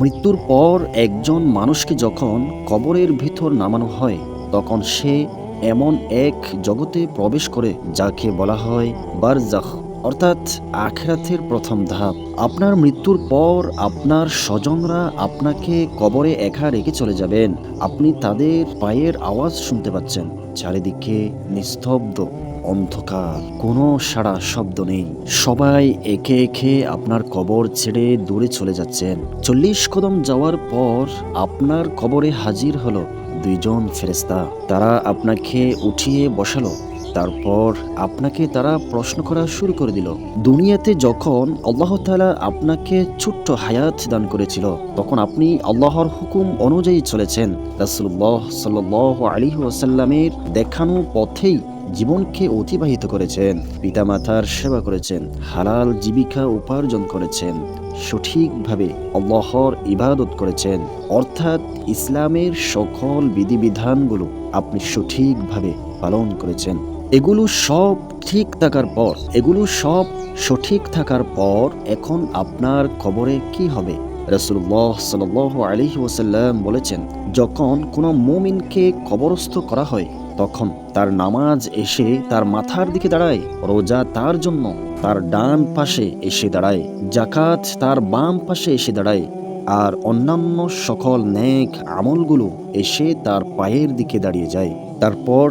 মৃত্যুর পর একজন মানুষকে যখন কবরের ভিতর নামানো হয়, তখন সে এমন এক জগতে প্রবেশ করে, যাকে বলা হয় বারজাখ। অর্থাৎ আখেরাতের প্রথম ধাপ। আপনার মৃত্যুর পর আপনার স্বজনরা আপনাকে কবরে একা রেখে চলে যাবেন। আপনি তাদের পায়ের আওয়াজ শুনতে পাচ্ছেন, চারিদিকে নিস্তব্ধ। অন্ধকার। কোনো সারা শব্দ নেই। সবাই একে একে আপনার কবর ছেড়ে দূরে চলে যাচ্ছেন। চল্লিশ কদম যাওয়ার পর আপনার কবরে হাজির হলো দুইজন ফেরেস্তা তারা আপনাকে উঠিয়ে বসালো। তারপর আপনাকে তারা প্রশ্ন করা শুরু করে দিল। দুনিয়াতে যখন আল্লাহ তালা আপনাকে ছোট্ট হায়াত দান করেছিল, তখন আপনি আল্লাহর হুকুম অনুযায়ী চলেছেন। রাসূলুল্লাহ সাল্লাল্লাহু আলাইহি ওয়াসাল্লামের দেখানো পথেই জীবনকে অতিবাহিত করেছেন, পিতামাতার সেবা করেছেন, হালাল জীবিকা উপার্জন করেছেন, সঠিকভাবে আল্লাহর ইবাদত করেছেন। অর্থাৎ ইসলামের সকল বিধিবিধানগুলো আপনি সঠিকভাবে পালন করেছেন। এগুলো সব ঠিক থাকার পর, এগুলো সব সঠিক থাকার পর এখন আপনার খবরে কি হবে? রসুল্লাহ সাল আলহি ওসাল্লাম বলেছেন, যখন কোনো মুমিনকে কবরস্থ করা হয়, তখন তার নামাজ এসে তার মাথার দিকে দাঁড়ায়, রোজা তার জন্য তার ডান পাশে এসে দাঁড়ায় জাকাত তার বাম পাশে এসে দাঁড়ায়, আর অন্যান্য সকল নেক আমলগুলো এসে তার পায়ের দিকে দাঁড়িয়ে যায়। তারপর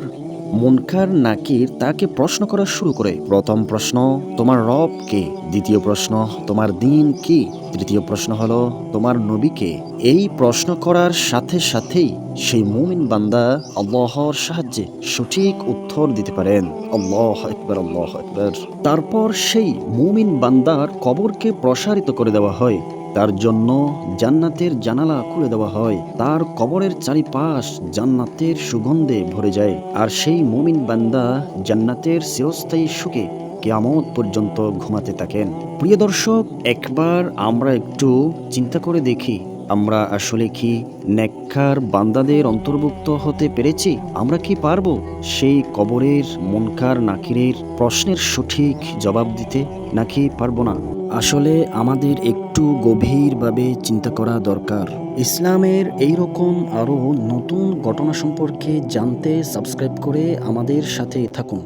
মুনকার নাকির তাকে প্রশ্ন করা শুরু করে? প্রথম প্রশ্ন, তোমার রব কে? দ্বিতীয় প্রশ্ন, তোমার দিন কি? তৃতীয় প্রশ্ন হলো, তোমার নবীকে এই প্রশ্ন করার সাথে সাথেই সেই মুমিন বান্দা আল্লাহর সাহায্যে সঠিক উত্তর দিতে পারেন। আল্লাহ একবার আল্লাহ একবার তারপর সেই মুমিন বান্দার কবরকে প্রসারিত করে দেওয়া হয়। তার জন্য জান্নাতের জানালা খুলে দেওয়া হয়। তার কবরের চারিপাশ জান্নাতের সুগন্ধে ভরে যায়। আর সেই মমিন বান্দা জান্নাতের চিরস্থায়ী সুখে কেয়ামত পর্যন্ত ঘুমাতে থাকেন। প্রিয় দর্শক, একবার আমরা একটু চিন্তা করে দেখি আমরা আসলে কি নেককার বান্দাদের অন্তর্ভুক্ত হতে পেরেছি? আমরা কি পারব সেই কবরের মনকার নাকিরের প্রশ্নের সঠিক জবাব দিতে? নাকি পারব না? আসলে আমাদের একটু গভীরভাবে চিন্তা করা দরকার। ইসলামের এই রকম আরও নতুন ঘটনা সম্পর্কে জানতে সাবস্ক্রাইব করে আমাদের সাথে থাকুন।